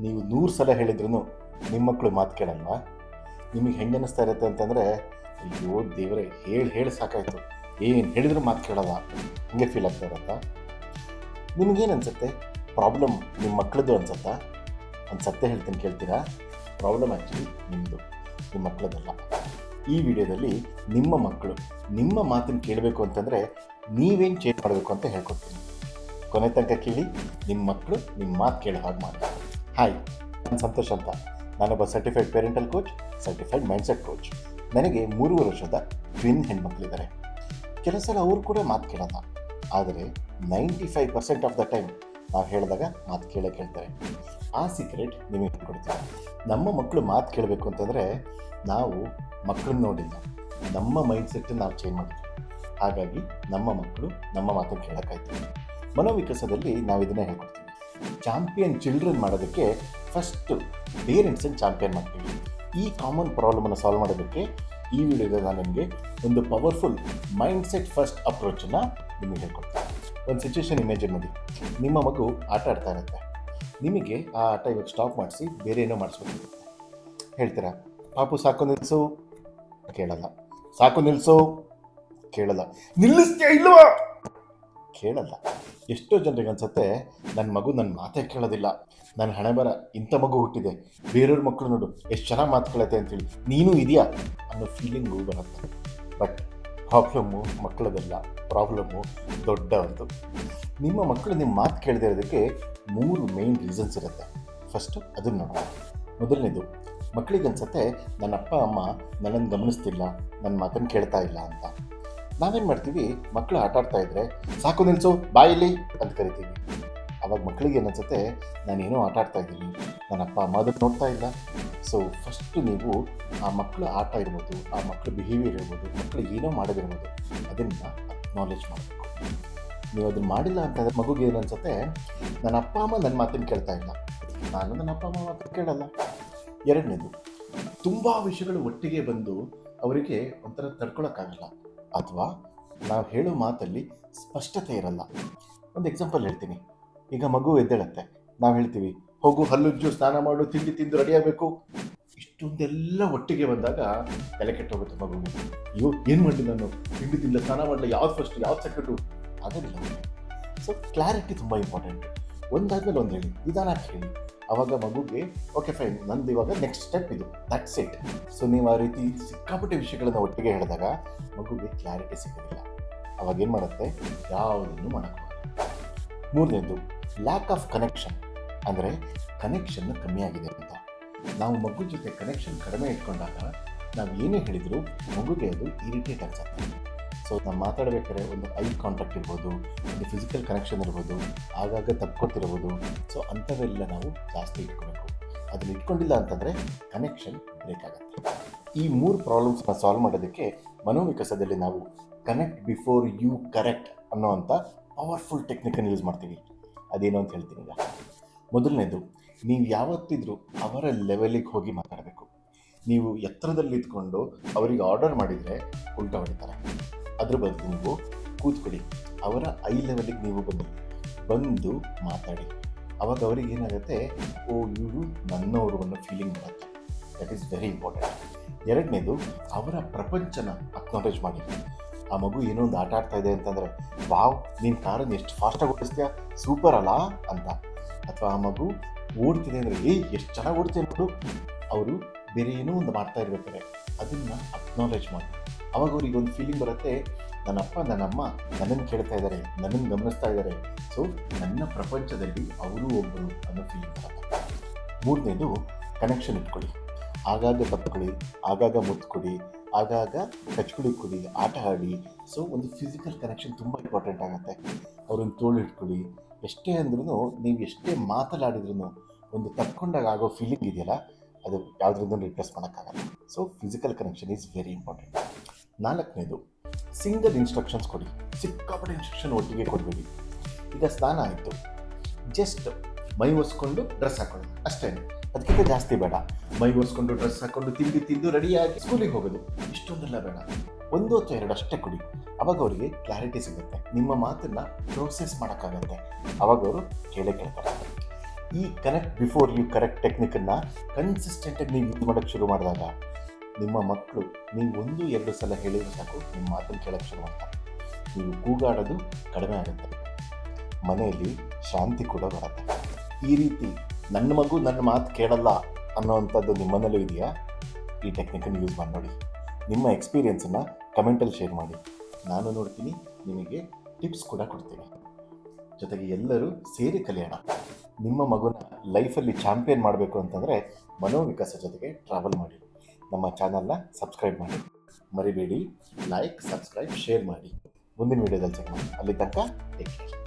ನೀವು ನೂರು ಸಲ ಹೇಳಿದ್ರು ನಿಮ್ಮ ಮಕ್ಕಳು ಮಾತು ಕೇಳಲ್ವಾ? ನಿಮಗೆ ಹೆಂಗೆ ಅನ್ನಿಸ್ತಾ ಇರುತ್ತೆ ಅಂತಂದರೆ, ಅಯ್ಯೋ ದೇವರೇ, ಹೇಳಿ ಹೇಳಿ ಸಾಕಾಯಿತು. ಏನು ಹೇಳಿದ್ರು ಮಾತು ಕೇಳಲ್ಲ. ಹಂಗೆ ಫೀಲ್ ಆಗ್ತಾ ಇರತ್ತಾ? ನಿಮಗೇನು ಅನಿಸುತ್ತೆ? ಪ್ರಾಬ್ಲಮ್ ನಿಮ್ಮ ಮಕ್ಕಳದ್ದು ಅನ್ಸತ್ತಾ? ಒಂದು ಸತ್ಯ ಹೇಳ್ತೀನಿ ಕೇಳ್ತೀರಾ? ಪ್ರಾಬ್ಲಮ್ ಆ್ಯಕ್ಚುಲಿ ನಿಮ್ಮದು ನಿಮ್ಮ ಮಕ್ಕಳದಲ್ಲ ಈ ವಿಡಿಯೋದಲ್ಲಿ ನಿಮ್ಮ ಮಕ್ಕಳು ನಿಮ್ಮ ಮಾತನ್ನು ಕೇಳಬೇಕು ಅಂತಂದರೆ ನೀವೇನು ಚೇಂಜ್ ಮಾಡಬೇಕು ಅಂತ ಹೇಳ್ಕೊಡ್ತೀನಿ. ಕೊನೆ ತನಕ ಕೇಳಿ ನಿಮ್ಮ ಮಕ್ಕಳು ನಿಮ್ಮ ಮಾತು ಕೇಳೋ ಹಾಗೆ ಮಾಡಿ. ಹಾಯ್ ನಾನು ಸಂತೋಷ್ ಅಂತ. ನಾನೊಬ್ಬ certified parental coach certified mindset coach ನನಗೆ ಮೂರುವರೆ ವರ್ಷದ ಟ್ವಿನ್ ಹೆಣ್ಮಕ್ಳಿದ್ದಾರೆ. ಕೆಲವು ಸಲ ಅವ್ರು ಕೂಡ ಮಾತು ಕೇಳಲ್ಲ. ಆದರೆ ninety five percent of the time ನಾವು ಹೇಳಿದಾಗ ಮಾತು ಕೇಳೇ ಕೇಳ್ತಾರೆ. ಆ ಸೀಕ್ರೆಟ್ ನಿಮಗೆ ಕೊಡ್ತೀವಿ ನಮ್ಮ ಮಕ್ಕಳು ಮಾತು ಕೇಳಬೇಕು ಅಂತಂದರೆ ನಾವು ಮಕ್ಕಳನ್ನ ನೋಡಿಲ್ಲ. ನಮ್ಮ ಮೈಂಡ್ ಸೆಟ್ ನಾವು ಚೇಂಜ್ ಮಾಡಿದ್ವಿ. ಹಾಗಾಗಿ ನಮ್ಮ ಮಕ್ಕಳು ನಮ್ಮ ಮಾತನ್ನು ಕೇಳೋಕ್ಕಾಯ್ತು ಮನೋವಿಕಾಸದಲ್ಲಿ ನಾವು ಇದನ್ನೇ ಹೇಳ್ಕೊಡ್ತೀವಿ. ಚಾಂಪಿಯನ್ ಚಿಲ್ಡ್ರನ್ ಮಾಡೋದಕ್ಕೆ ಫಸ್ಟು ಪೇರೆಂಟ್ಸನ್ನು ಚಾಂಪಿಯನ್ ಮಾಡ್ತೀವಿ. ಈ ಕಾಮನ್ ಪ್ರಾಬ್ಲಮನ್ನು ಸಾಲ್ವ್ ಮಾಡೋದಕ್ಕೆ ಈ ವಿಡಿಯೋದಲ್ಲಿ ನಾನು ನಿಮಗೆ ಒಂದು ಪವರ್ಫುಲ್ ಮೈಂಡ್ ಸೆಟ್ ಫಸ್ಟ್ ಅಪ್ರೋಚನ್ನು ನಿಮಗೆ ಹೇಳ್ಕೊಡ್ತೀನಿ. ಒಂದು ಸಿಚುವೇಶನ್ ಇಮೇಜಿನ್ ಮಾಡಿ. ನಿಮ್ಮ ಮಗು ಆಟ ಆಡ್ತಾ ಇರುತ್ತೆ. ನಿಮಗೆ ಆ ಆಟ ಇವಾಗ ಸ್ಟಾಪ್ ಮಾಡಿಸಿ ಬೇರೆ ಏನೋ ಮಾಡಿಸ್ಬೇಕಾಗುತ್ತೆ ಹೇಳ್ತೀರಾ? ಪಾಪು, ಸಾಕು ನಿಲ್ಲಿಸು ಕೇಳಲ್ಲ. ಸಾಕು ನಿಲ್ಲಿಸು ಕೇಳಲ್ಲ. ನಿಲ್ಲಿಸ್ತೀಯ ಇಲ್ವಾ? ಕೇಳಲ್ಲ. ಎಷ್ಟೋ ಜನರಿಗೆ ಅನ್ಸುತ್ತೆ ನನ್ನ ಮಗು ನನ್ನ ಮಾತೇ ಕೇಳೋದಿಲ್ಲ. ನನ್ನ ಹಣೆ ಬರ ಇಂಥ ಮಗು ಹುಟ್ಟಿದೆ. ಬೇರೆಯವ್ರ ಮಕ್ಕಳು ನೋಡು, ಎಷ್ಟು ಚೆನ್ನಾಗಿ ಮಾತು ಕೇಳತ್ತೆ ಅಂತೇಳಿ ನೀನು ಇದೆಯಾ? ಅನ್ನೋ ಫೀಲಿಂಗು ಬರುತ್ತೆ. ಬಟ್ ಪ್ರಾಬ್ಲಮ್ಮು ಮಕ್ಕಳದಲ್ಲ ಪ್ರಾಬ್ಲಮ್ಮು ದೊಡ್ಡವರದು ನಿಮ್ಮ ಮಕ್ಕಳು ನಿಮ್ಮ ಮಾತು ಕೇಳದೇ ಇರೋದಕ್ಕೆ ಮೂರು ಮೇನ್ ರೀಸನ್ಸ್ ಇರುತ್ತೆ. ಫಸ್ಟು ಅದನ್ನು ನೋಡೋಣ. ಮೊದಲನೇದು ಮಕ್ಕಳಿಗೆ ಅನ್ಸತ್ತೆ ನನ್ನ ಅಪ್ಪ ಅಮ್ಮ ನನ್ನನ್ನು ಗಮನಿಸ್ತಿಲ್ಲ ನನ್ನ ಮಾತನ್ನು ಕೇಳ್ತಾ ಇಲ್ಲ ಅಂತ. ನಾವೇನು ಮಾಡ್ತೀವಿ? ಮಕ್ಕಳು ಆಟ ಆಡ್ತಾ ಇದ್ರೆ ಸಾಕು ನಿಲ್ಸು ಬಾಯಿಲಿ ಅಂತ ಕರಿತೀವಿ. ಅವಾಗ ಮಕ್ಕಳಿಗೆ ಏನನ್ಸುತ್ತೆ? ನಾನೇನೋ ಆಟ ಆಡ್ತಾ ಇದ್ದೀನಿ. ನನ್ನ ಅಪ್ಪ, ಅಮ್ಮ ಅದಕ್ಕೆ ನೋಡ್ತಾ ಇಲ್ಲ. ಸೊ ಫಸ್ಟ್ ನೀವು ಆ ಮಕ್ಕಳು ಆಟ ಇರ್ಬೋದು, ಆ ಮಕ್ಕಳ ಬಿಹೇವಿಯರ್ ಇರ್ಬೋದು ಮಕ್ಕಳು ಏನೋ ಮಾಡೋದಿರ್ಬೋದು, ಅದನ್ನು ನಾಲೆಜ್ ಮಾಡಬೇಕು. ನೀವು ಅದನ್ನು ಮಾಡಿಲ್ಲ ಅಂತಂದರೆ ಮಗುಗೆ ಏನು ಅನ್ಸುತ್ತೆ ನನ್ನ ಅಪ್ಪ, ಅಮ್ಮ ನನ್ನ ಮಾತನ್ನು ಕೇಳ್ತಾ ಇಲ್ಲ. ನಾನು ನನ್ನ ಅಪ್ಪ, ಅಮ್ಮ ಮಾತನ್ನು ಕೇಳಲ್ಲ. ಎರಡನೇದು, ತುಂಬ ವಿಷಯಗಳು ಒಟ್ಟಿಗೆ ಬಂದು ಅವರಿಗೆ ಒಂಥರ ತಡ್ಕೊಳಕ್ಕಾಗಲ್ಲ. ಅಥವಾ ನಾವು ಹೇಳೋ ಮಾತಲ್ಲಿ ಸ್ಪಷ್ಟತೆ ಇರಲ್ಲ. ಒಂದು ಎಕ್ಸಾಂಪಲ್ ಹೇಳ್ತೀನಿ. ಈಗ ಮಗು ಎದ್ದೇಳತ್ತೆ. ನಾವು ಹೇಳ್ತೀವಿ, ಹೋಗು ಹಲ್ಲುಜ್ಜು, ಸ್ನಾನ ಮಾಡು, ತಿಂಡಿ ತಿಂದು ರೆಡಿ ಆಗಬೇಕು. ಇಷ್ಟೊಂದೆಲ್ಲ ಒಟ್ಟಿಗೆ ಬಂದಾಗ ತಲೆ ಕೆಟ್ಟೋಗುತ್ತೆ ಮಗು. ಅಯ್ಯೋ, ಏನು ಮಾಡಲಿ ನಾನು? ತಿಂಡಿ ತಿಂದ ಸ್ನಾನ ಮಾಡಲಿ, ಯಾವ್ದು ಫಸ್ಟ್ ಯಾವ್ದು ಸೆಕೆಂಡು ಅದೇ ಸೊ ಕ್ಲಾರಿಟಿ ತುಂಬ ಇಂಪಾರ್ಟೆಂಟ್ ಒಂದಾದ್ಮೇಲೆ ಒಂದು ಹೇಳಿ. ನಿಧಾನ ಹೇಳಿ. ಅವಾಗ ಮಗುಗೆ ಓಕೆ ಫೈನ್ ನಂದು ಇವಾಗ ನೆಕ್ಸ್ಟ್ ಸ್ಟೆಪ್ ಇದು. ದಟ್ಸ್ ಇಟ್ ಸೊ ನೀವು ಆ ರೀತಿ ಸಿಕ್ಕಾಪಟ್ಟೆ ವಿಷಯಗಳನ್ನ ಒಟ್ಟಿಗೆ ಹೇಳಿದಾಗ ಮಗುಗೆ ಕ್ಲಾರಿಟಿ ಸಿಗೋದಿಲ್ಲ. ಅವಾಗ ಏನು ಮಾಡುತ್ತೆ? ಯಾವುದನ್ನು ಮಾಡೋಕ್ಕಾಗಲ್ಲ ಮೂರನೇದು ಲ್ಯಾಕ್ ಆಫ್ ಕನೆಕ್ಷನ್ ಅಂದರೆ ಕನೆಕ್ಷನ್ ಕಮ್ಮಿ ಆಗಿದೆ ಅಂತ. ನಾವು ಮಗು ಜೊತೆ ಕನೆಕ್ಷನ್ ಕಡಿಮೆ ಇಟ್ಕೊಂಡಾಗ ನಾವು ಏನೇ ಹೇಳಿದರೂ ಮಗುಗೆ ಅದು ಇರಿಟೇಟ್ ಅನ್ಸುತ್ತೆ ಸೊ ನಾವು ಮಾತಾಡಬೇಕಾದ್ರೆ ಒಂದು ಐ ಕಾಂಟ್ಯಾಕ್ಟ್ ಇರ್ಬೋದು, ಒಂದು ಫಿಸಿಕಲ್ ಕನೆಕ್ಷನ್ ಇರ್ಬೋದು, ಆಗಾಗ ತಪ್ಕೊತಿರ್ಬೋದು ಸೊ ಅಂಥವೆಲ್ಲ ನಾವು ಜಾಸ್ತಿ ಇಟ್ಕೋಬೇಕು. ಅದನ್ನು ಇಟ್ಕೊಂಡಿಲ್ಲ ಅಂತಂದರೆ ಕನೆಕ್ಷನ್ ಬ್ರೇಕ್ ಆಗುತ್ತೆ. ಈ ಮೂರು ಪ್ರಾಬ್ಲಮ್ಸ್ನ ಸಾಲ್ವ್ ಮಾಡೋದಕ್ಕೆ ಮನೋವಿಕಸದಲ್ಲಿ ನಾವು ಕನೆಕ್ಟ್ ಬಿಫೋರ್ ಯು ಕರೆಕ್ಟ್ ಅನ್ನೋವಂಥ ಪವರ್ಫುಲ್ ಟೆಕ್ನಿಕನ್ನು ಯೂಸ್ ಮಾಡ್ತೀವಿ. ಅದೇನು ಅಂತ ಹೇಳ್ತೀನಿ ಈಗ. ಮೊದಲನೇದು, ನೀವು ಯಾವತ್ತಿದ್ರೂ ಅವರ ಲೆವೆಲಿಗೆ ಹೋಗಿ ಮಾತಾಡಬೇಕು. ನೀವು ಎತ್ತರದಲ್ಲಿ ಇದ್ಕೊಂಡು ಅವರಿಗೆ ಆರ್ಡರ್ ಮಾಡಿದರೆ ಉಲ್ಟಾ ಹೊಡಿತಾರೆ. ಅದ್ರ ಬಗ್ಗೆ ನೀವು ಕೂತ್ಕೊಳ್ಳಿ. ಅವರ ಐ ಲೆವೆಲಿಗೆ ನೀವು ಬನ್ನಿ. ಬಂದು ಮಾತಾಡಿ. ಅವಾಗ ಅವ್ರಿಗೆ ಏನಾಗುತ್ತೆ? ಓ, ಇವರು ನನ್ನವರು ಅನ್ನೋ ಫೀಲಿಂಗ್ ಬರುತ್ತೆ. ದಟ್ ಈಸ್ ವೆರಿ ಇಂಪಾರ್ಟೆಂಟ್ ಎರಡನೇದು, ಅವರ ಪ್ರಪಂಚನ ಅಕ್ನಾಲೇಜ್ ಮಾಡಿ. ಆ ಮಗು ಏನೋ ಒಂದು ಆಟ ಆಡ್ತಾ ಇದೆ ಅಂತಂದರೆ, ವಾವ್, ನೀನು ಕಾರನ್ನು ಎಷ್ಟು ಫಾಸ್ಟಾಗಿ ಓಡಿಸ್ತೀಯಾ? ಸೂಪರ್ ಅಲ್ಲ? ಅಂತ. ಅಥವಾ ಆ ಮಗು ಓಡ್ತಿದೆ ಅಂದರೆ ಏ ಎಷ್ಟು ಚೆನ್ನಾಗಿ ಓಡ್ತೀನಿ ಅವರು ಬೇರೆ ಏನೋ ಒಂದು ಮಾಡ್ತಾ ಇರ್ಬೇಕಾರೆ ಅದನ್ನು ಅಕ್ನಾಲೇಜ್ ಮಾಡಿ. ಅವಾಗ ಅವ್ರಿಗೆ ಒಂದು ಫೀಲಿಂಗ್ ಬರುತ್ತೆ ನನ್ನ ಅಪ್ಪ ನನ್ನ ಅಮ್ಮ ನನ್ನನ್ನು ಕೇಳ್ತಾ ಇದ್ದಾರೆ, ನನ್ನನ್ನು ಗಮನಿಸ್ತಾ ಇದ್ದಾರೆ. ಸೊ ನನ್ನ ಪ್ರಪಂಚದಲ್ಲಿ ಅವರು ಒಬ್ಬರು ಅನ್ನೋ ಫೀಲಿಂಗ್ ಬರುತ್ತೆ. ಮೂರನೇದು ಕನೆಕ್ಷನ್ ಇಟ್ಕೊಳ್ಳಿ. ಆಗಾಗ ಬತ್ಕೊಳ್ಳಿ, ಆಗಾಗ ಮುತ್ಕೊಡಿ ಆಗಾಗ ಕಚ್ಕೊಡಿ ಕೊಡಿ, ಆಟ ಆಡಿ. ಸೊ ಒಂದು ಫಿಸಿಕಲ್ ಕನೆಕ್ಷನ್ ತುಂಬ ಇಂಪಾರ್ಟೆಂಟ್ ಆಗುತ್ತೆ. ಅವ್ರನ್ನ ತೋಳು ಇಟ್ಕೊಳ್ಳಿ. ಎಷ್ಟೇ ಅಂದ್ರೂ ನೀವು ಎಷ್ಟೇ ಮಾತನಾಡಿದ್ರೂ ಒಂದು ತಕ್ಕೊಂಡಾಗ ಆಗೋ ಫೀಲಿಂಗ್ ಇದೆಯಲ್ಲ, ಅದು ಯಾವುದ್ರಿಂದ ರಿಪ್ಲೇಸ್ ಮಾಡೋಕ್ಕಾಗಲ್ಲ. So physical connection is very important ನಾಲ್ಕನೇದು ಸಿಂಗಲ್ ಇನ್ಸ್ಟ್ರಕ್ಷನ್ಸ್ ಕೊಡಿ. ಸಿಕ್ಕಾಪಟ್ಟೆ ಇನ್ಸ್ಟ್ರಕ್ಷನ್ ಒಟ್ಟಿಗೆ ಕೊಡಬೇಡಿ. ಈಗ ಸ್ನಾನ ಆಯಿತು. ಜಸ್ಟ್ ಮೈ ಒರೆಸ್ಕೊಂಡು ಡ್ರೆಸ್ ಹಾಕೊಳ್ಳಿ ಅಷ್ಟೇ. ಅದಕ್ಕಿಂತ ಜಾಸ್ತಿ ಬೇಡ. ಮೈ ಒರೆಸ್ಕೊಂಡು ಡ್ರೆಸ್ ಹಾಕೊಂಡು ತಿಂಡಿ ತಿಂದು ರೆಡಿಯಾಗಿ ಸ್ಕೂಲಿಗೆ ಹೋಗೋದು. ಇಷ್ಟೊಂದೆಲ್ಲ ಬೇಡ. ಒಂದು ಅಥವಾ ಎರಡು ಅಷ್ಟೇ ಕೊಡಿ. ಅವಾಗ ಅವರಿಗೆ ಕ್ಲಾರಿಟಿ ಸಿಗುತ್ತೆ. ನಿಮ್ಮ ಮಾತನ್ನು ಪ್ರೋಸೆಸ್ ಮಾಡೋಕ್ಕಾಗತ್ತೆ. ಅವಾಗ ಅವರು ಕೇಳೇ ಕೇಳ್ತಾರೆ. ಈ ಕನೆಕ್ಟ್ ಬಿಫೋರ್ ಯು ಕರೆಕ್ಟ್ ಟೆಕ್ನಿಕನ್ನು ಕನ್ಸಿಸ್ಟೆಂಟಾಗಿ ನೀವು ಯೂಸ್ ಮಾಡೋಕ್ಕೆ ಶುರು ಮಾಡಿದಾಗ ನಿಮ್ಮ ಮಕ್ಕಳು, ನೀವು ಒಂದು, ಎರಡು ಸಲ ಹೇಳಿದ್ರೆ ಸಾಕು, ನಿಮ್ಮ ಮಾತನ್ನು ಕೇಳಕ್ಕೆ ಶುರು ಮಾಡ್ತಾರೆ. ನೀವು ಕೂಗಾಡೋದು ಕಡಿಮೆ ಆಗುತ್ತೆ. ಮನೆಯಲ್ಲಿ ಶಾಂತಿ ಕೂಡ ಬರುತ್ತೆ. ಈ ರೀತಿ ನನ್ನ ಮಗು ನನ್ನ ಮಾತು ಕೇಳಲ್ಲ ಅನ್ನೋವಂಥದ್ದು ನಿಮ್ಮನೇಲೂ ಇದೆಯಾ? ಈ ಟೆಕ್ನಿಕನ್ನು ಯೂಸ್ ಮಾಡಿ ನೋಡಿ. ನಿಮ್ಮ ಎಕ್ಸ್ಪೀರಿಯೆನ್ಸನ್ನು ಕಮೆಂಟಲ್ಲಿ ಶೇರ್ ಮಾಡಿ. ನಾನು ನೋಡ್ತೀನಿ, ನಿಮಗೆ ಟಿಪ್ಸ್ ಕೂಡ ಕೊಡ್ತೀನಿ. ಜೊತೆಗೆ ಎಲ್ಲರೂ ಸೇರಿ ಕಲಿಯೋಣ. ನಿಮ್ಮ ಮಗುನ ಲೈಫಲ್ಲಿ ಚಾಂಪಿಯನ್ ಮಾಡಬೇಕು ಅಂತಂದರೆ ಮನೋವಿಕಾಸ ಜೊತೆಗೆ ಟ್ರಾವೆಲ್ ಮಾಡಿ. ನಮ್ಮ ಚಾನಲ್ನ ಸಬ್ಸ್ಕ್ರೈಬ್ ಮಾಡಿ. ಮರಿಬೇಡಿ. ಲೈಕ್ ಸಬ್ಸ್ಕ್ರೈಬ್ ಶೇರ್ ಮಾಡಿ. ಮುಂದಿನ ವೀಡಿಯೋದಲ್ಲಿ ಚೆಕ್ ಮಾಡಿ ಅಲ್ಲಿ ತನಕ ಟೇಕ್ ಕೇರ್